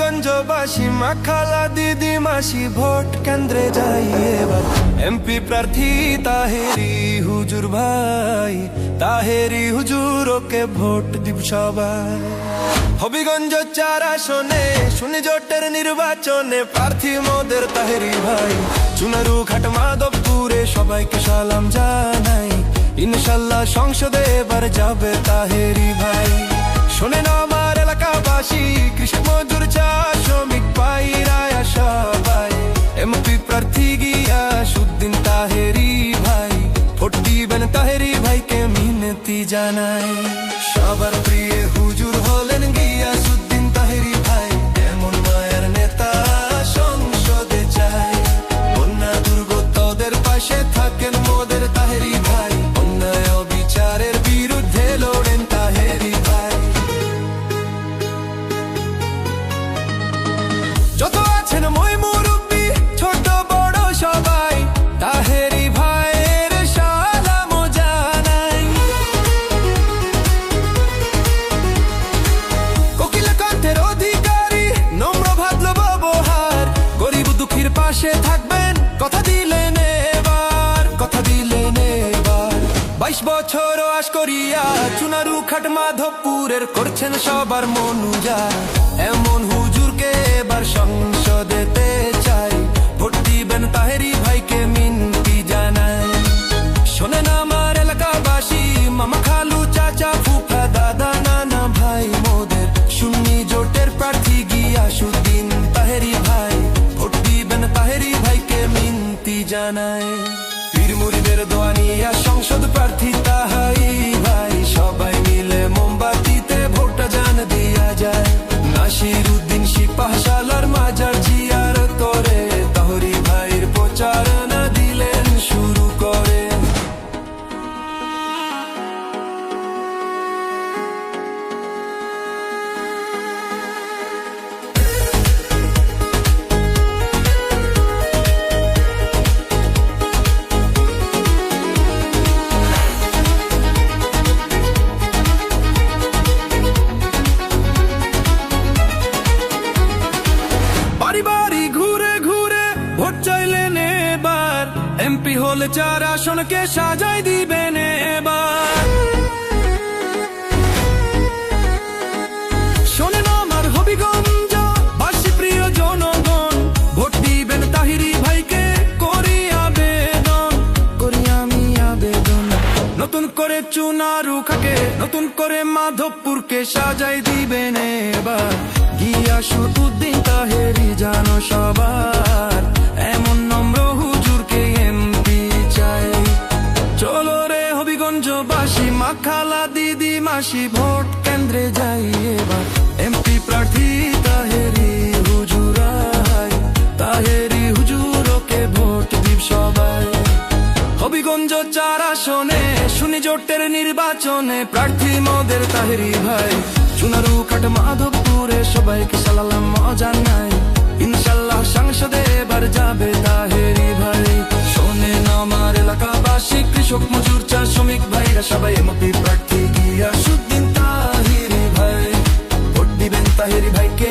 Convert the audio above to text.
মা খালা দিদি মাসি, ভোট কেন্দ্রে যাই এবার। এমপি প্রার্থী তাহেরি হুজুর ভাই, তাহেরি হুজুর, ওকে ভোট দিব সবাই। হবিগঞ্জ চার আসনে শুনি জোটের নির্বাচনে প্রার্থী মোদের তাহেরি ভাই। চুনারু ঘাট মাধবপুরে সবাইকে সালাম জানাই। ইনশাল্লাহ সংসদে এবার যাবে তাহেরি ভাই। শোনেন আমার এলাকাবাসী কৃষক মজুর চা শ্রমিক পাইরায়া সবাই এমপি প্রার্থী গিয়া সুদ্দিন তাহেরি ভাই। ভোট দিবেন তাহেরি ভাইকে মিনতি জানাই সবার প্রিয় বাইশ বছর আস করিয়া চুনারু খাট মাধবপুরের করছেন সবার মনুজা। এমন হুজুরকে এবার সংসদেতে চাই। ভোট দিবেন তাহেরি নিয়া সংসদ বাড়ি ঘুরে ঘুরে ভোট চাইলেন এবার। এমপি হলে চার আসনকে সাজাই দিবেন এবার। জনগণ, ভোট দিবেন তাহিরি ভাইকে, করি আবেদন, করি আমি আবেদন। নতুন করে চুনারু খাকে, নতুন করে মাধবপুরকে সাজাই দিবেন এবার। গিয়াসুদ্দিন তাহেরি জানো সবার। এমন হুজুরকে প্রার্থী তাহেরি হুজুরাই তাহেরি হুজুর ভোট দিব সবাই। হবিগঞ্জ চার আসনে, শুনি জোটের নির্বাচনে, প্রার্থী মোদের তাহেরি ভাই। মাধবপুরে সবাইকে সালালাম, মজা নাই। ইনশাল্লাহ সংসদে এবার যাবে তাহেরি ভাই। শোনেন আমার এলাকাবাসী, কৃষক, মজুর চা শ্রমিক ভাইরা সবাই এমপি প্রার্থী গিয়া সুদ্দিন তাহিরি ভাই। ভোট দিবেন তাহেরি ভাইকে